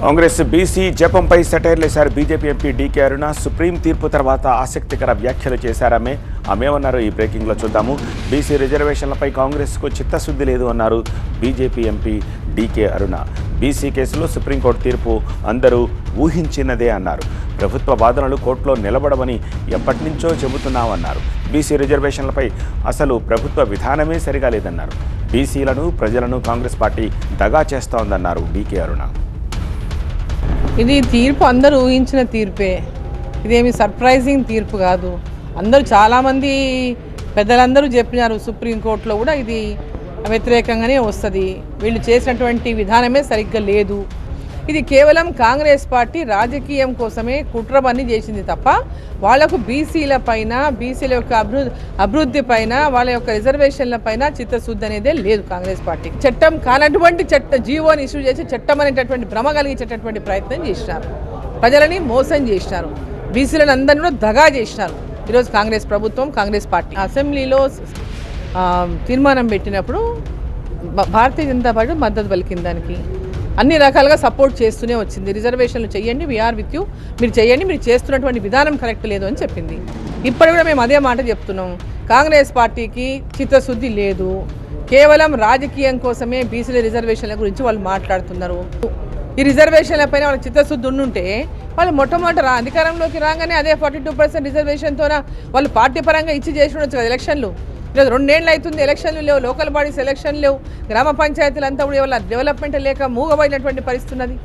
Congress BC జపంపై సెటైర్లేశారు BJP MP DK Aruna. Supreme తీర్పు తర్వాత ఆసక్తికర వ్యాఖ్యలు చేశారామే. ఆమెమన్నారు ఈ బ్రేకింగ్లో చూద్దాము. బీసీ రిజర్వేషన్లపై కాంగ్రెస్కు చిత్తశుద్ధి లేదు అన్నారు BJP MP DK Aruna. BC కేసులో సుప్రీంకోర్టు తీర్పు అందరూ ఊహించినదే అన్నారు. ప్రభుత్వ వాదనలు కోర్టులో నిలబడవని ఎప్పటి నుంచో చెబుతున్నామన్నారు. బీసీ రిజర్వేషన్లపై అసలు ప్రభుత్వ విధానమే సరిగా లేదన్నారు. బీసీలను ప్రజలను కాంగ్రెస్ పార్టీ దగా చేస్తోందన్నారు డీకే అరుణ. ఇది తీర్పు అందరూ ఊహించిన తీర్పే. ఇదేమి సర్ప్రైజింగ్ తీర్పు కాదు. అందరూ చాలామంది పెద్దలందరూ చెప్పినారు సుప్రీంకోర్టులో కూడా ఇది వ్యతిరేకంగానే వస్తుంది. వీళ్ళు చేసినటువంటి విధానమే సరిగ్గా లేదు. ఇది కేవలం కాంగ్రెస్ పార్టీ రాజకీయం కోసమే కుట్ర పని చేసింది తప్ప వాళ్ళకు బీసీల పైన బీసీల యొక్క అభివృద్ధి అభివృద్ధి పైన వాళ్ళ యొక్క రిజర్వేషన్ల పైన చిత్తశుద్ధి అనేదే లేదు కాంగ్రెస్ పార్టీ. చట్టం కానటువంటి చట్ట జీవోని ఇష్యూ చేసి చట్టం అనేటటువంటి భ్రమ కలిగించేటటువంటి ప్రయత్నం చేసినారు. ప్రజలని మోసం చేసినారు. బీసీలను అందరినీ దగా చేసినారు. ఈరోజు కాంగ్రెస్ ప్రభుత్వం కాంగ్రెస్ పార్టీ. అసెంబ్లీలో తీర్మానం పెట్టినప్పుడు భారతీయ జనతా పార్టీ మద్దతు పలికింది దానికి. అన్ని రకాలుగా సపోర్ట్ చేస్తూనే వచ్చింది. రిజర్వేషన్లు చేయండి వీఆర్ విత్ యూ మీరు చేయండి మీరు చేస్తున్నటువంటి విధానం కరెక్ట్ లేదు అని చెప్పింది. ఇప్పుడు కూడా మేము అదే మాట చెప్తున్నాం. కాంగ్రెస్ పార్టీకి చిత్తశుద్ధి లేదు. కేవలం రాజకీయం కోసమే బీసీల రిజర్వేషన్ల గురించి వాళ్ళు మాట్లాడుతున్నారు. ఈ రిజర్వేషన్ల పైన వాళ్ళకి చిత్తశుద్ధి ఉండుంటే వాళ్ళు మొట్టమొదటి రా అధికారంలోకి రాగానే అదే ఫార్టీ టూ పర్సెంట్ రిజర్వేషన్తో వాళ్ళు పార్టీ పరంగా ఇచ్చి చేసి ఉండొచ్చు కదా ఎలక్షన్లు. లేదు రెండేళ్ళు అవుతుంది ఎలక్షన్లు లేవు లోకల్ బాడీస్ ఎలక్షన్ లేవు గ్రామ పంచాయతీలు అంతా కూడా ఇవాళ డెవలప్మెంట్ లేక మూగబోయినటువంటి పరిస్థితి ఉన్నది.